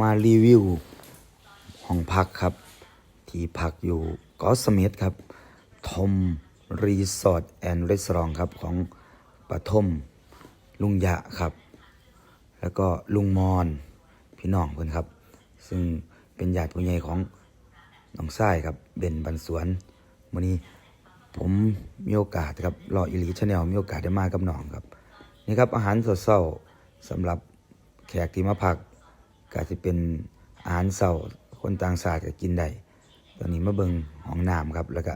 มารีวิวห้องพักครับ ที่พักอยู่กอสเมธครับทอมรีสอร์ทแอนด์รีสอร์ทครับของปฐมลุงยะครับ แล้วก็ลุงมอนพี่น้องเพื่อนครับ ซึ่งเป็นญาติผู้ใหญ่ของน้องทรายครับเบนบันสวนวันนี้ผมมีโอกาสครับรออิลีชาแนลมีโอกาสได้มากับน้องครับ นี่ครับอาหารสดเศร้าสำหรับแขกที่มาพัก ก็จะเป็นอาหารเศร้าคนต่างชาติก็กินได้ตอนนี้มาเบิงห้องน้ำครับ แล้วก็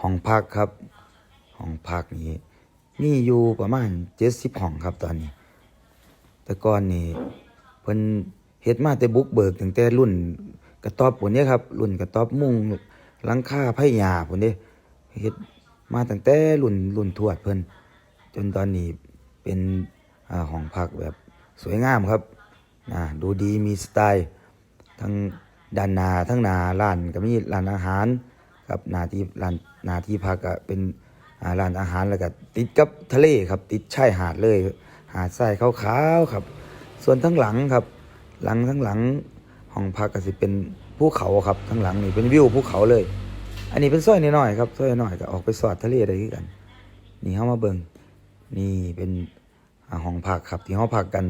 ห้องพักครับห้องพักนี้มีอยู่ประมาณเจ็ดสิบห้องครับตอนนี้ แต่ก่อนนี่เพิ่นเฮ็ดมาแต่บุกเบิกตั้งแต่รุ่นกระต๊อบพุ่นเนี้ครับ รุ่นกระต๊อบมุงหลังคาไผ่หญ้าพุ่นเด้เฮ็ดมาตั้งแต่รุ่นรุ่นทวดเพิ่นจนตอนนี้เป็นห้องพักแบบสวยงามครับ อ่าดูดีมีสไตล์ทั้งด้านหน้าทั้งหน้าร้านก็มีร้านอาหารครับหน้าที่ร้านหน้าที่พักก็เป็นอ่าร้านอาหารแล้วก็ติดกับทะเลครับติดชายหาดเลย หาดทรายขาวๆครับ ส่วนทั้งหลังครับ หลังทั้งหลังห้องพักก็สิเป็นภูเขาครับทั้งหลังนี่เป็นวิวภูเขาเลย อันนี้เป็นซอยน้อยๆครับซอยน้อยก็ออกไปสอดทะเลได้กัน นี่เข้ามาเบิงนี่เป็นห้องพักครับที่ห้องพักกัน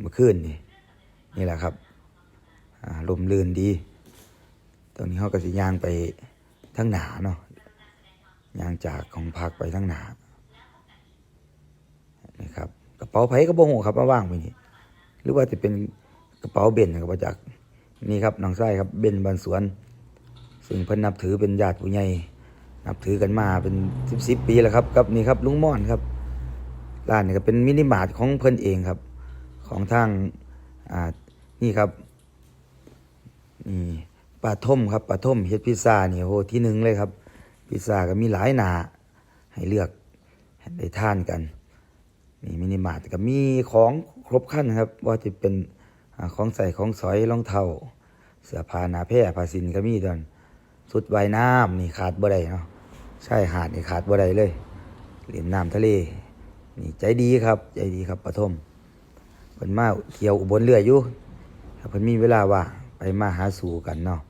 เมื่อคืนนี่ นี่แหละครับลมลื่นดีตรงนี้เขาก็สิยางไปทั้งหนาเนาะยางจากของพักไปทั้งหนานี่ครับกระเป๋าไผ่กระโปรงครับมาว่างไปนี่หรือว่าจะเป็นกระเป๋าเบนนะครับมาจากนี่ครับน้องไส้ครับเบนบันสวน ซึ่งเพิ่นนับถือเป็นญาติผู้ใหญ่นับถือกันมาเป็นสิบสิบปีแล้วครับกับนี่ครับลุงม่อนครับร้านนี่ก็เป็นมินิมาร์ทของเพิ่นเองครับ ของทางอ่า นี่ครับนี่ปลาท่มครับปลาท่มเฮ็ดพิซซ่านี่โหที่หนึ่งเลยครับ พิซซ่าก็มีหลายหนาให้เลือกให้ได้ทานกันนี่มินิมาร์ทก็มีของครบครันครับ ว่าจะเป็นอของใส่ของสอยรองเท้าเสื้อผ้าหนาแพร่ผ้าสินก็มีตอนสุดว่ายน้ำนี่ขาดบ่ได้เนาะใช่หาดนี่ขาดบ่ได้เลยเล่นน้ำทะเลนี่ใจดีครับ ใจดีครับปฐมเพิ่นมาเขียวอุบลเรืออยู่ ถ้าเพิ่นมีเวลาว่างไปมาหาสู่กันเนาะ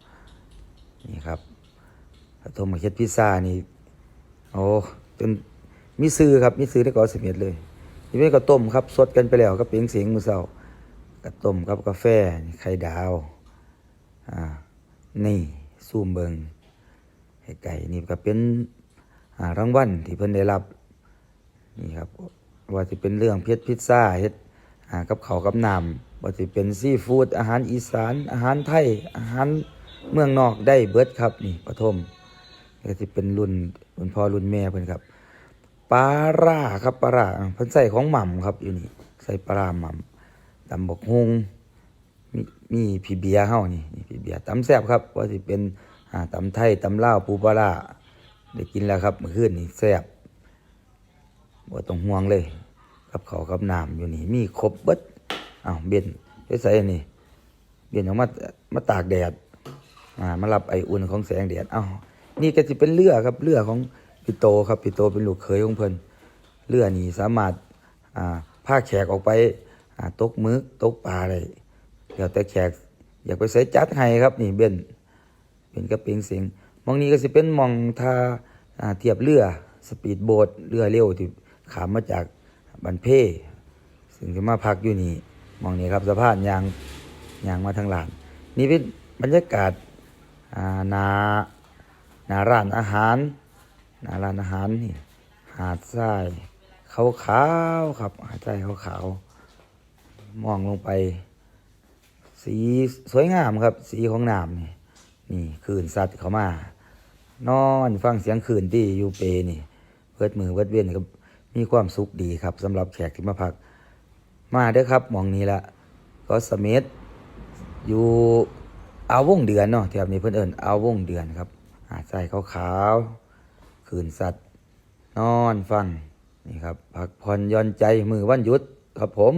นี่ครับปฐมมาเฮ็ดพิซซ่านี่โอ้จนมีซื้อครับมีซื้อได้ก่อสิบเอ็ดเลยนี่เป็นกระต้มครับสดกันไปแล้วก็เปียงเสียงมือเศร้ากระต้มกับกาแฟไข่ดาวอ่านี่ซูมเบิงไก่นี่ก็เป็นอ่ารางวัลที่เพิ่นได้รับนี่ครับว่าจะเป็นเรื่องเพชรพิซซ่าเฮ็ดอ่ากับข้าวกับน้ำ ว่าจะเป็นซีฟู้ดอาหารอีสาน อาหารไทย อาหารเมืองนอกได้เบิดครับนี่ปฐมก็จะเป็นรุ่นรุ่นพ่อรุ่นแม่เพิ่นครับปลาร่าครับปลาร่าเพิ่นใส่ของหม่ำครับอยู่นี่ใส่ปลาร่าหม่ำตำบกฮงมีมีพี่เบียเฮานี่นี่พี่เบียตำแซ่บครับว่าสิเป็นอ่าตำไทยตำลาวปูปลาร่าได้กินแล้วครับเมื่อคืนนี่แซ่บบ่ต้องห่วงเลย กับเขาวกับน้ำอยู่นี่มีครบเบิด อ้าวเบนไปใส่อันนี่เบียนออกมามาตากแดดอ่ามารับไออุ่นของแสงแดดอ้าวนี่ก็จะเป็นเรือครับเรือของพี่โตครับพี่โตเป็นลูกเขยของเพิ่นเรือนี่สามารถอ่าพาแขกออกไปอ่าตกมึกตกปลาอะได้เดี๋ยวแต่แขกอยากไปใส่จัดให้ครับนี่เบียนเป็นกระเปียงเสียงมองนี้ก็สิเป็นมองทาอ่าเทียบเรือสปีดโบ๊ทเรือเร็วที่ขามมาจากบันเพซึ่งจะมาพักอยู่นี่ มองนี้ครับสะพานยางยางมาทางหลาน นี่เป็นบรรยากาศานาหนาร้านอาหารหนาร้านอาหารนี่หาดทรายขาวขาวๆครับหาดทรายขาวขาวๆมองลงไป สีสวยงามครับ สีของน้ำนี่นี่คลื่นสัตว์เขามา นอนฟังเสียงคลื่นที่อยู่เปนี่เพิดมือเพิดเวียนก็มีความสุขดีครับสำหรับแขกที่มาพัก มาเด้อครับมองนี้ละก็สมิธอยู่อาววงเดือนเนาะแถบนี้เพื่อนเอิ้นอาววงเดือนครับหาดทรายขาวๆขืนสัตว์ นอนฟังนี่ครับพักผ่อนย่อนใจมือวันหยุดครับผม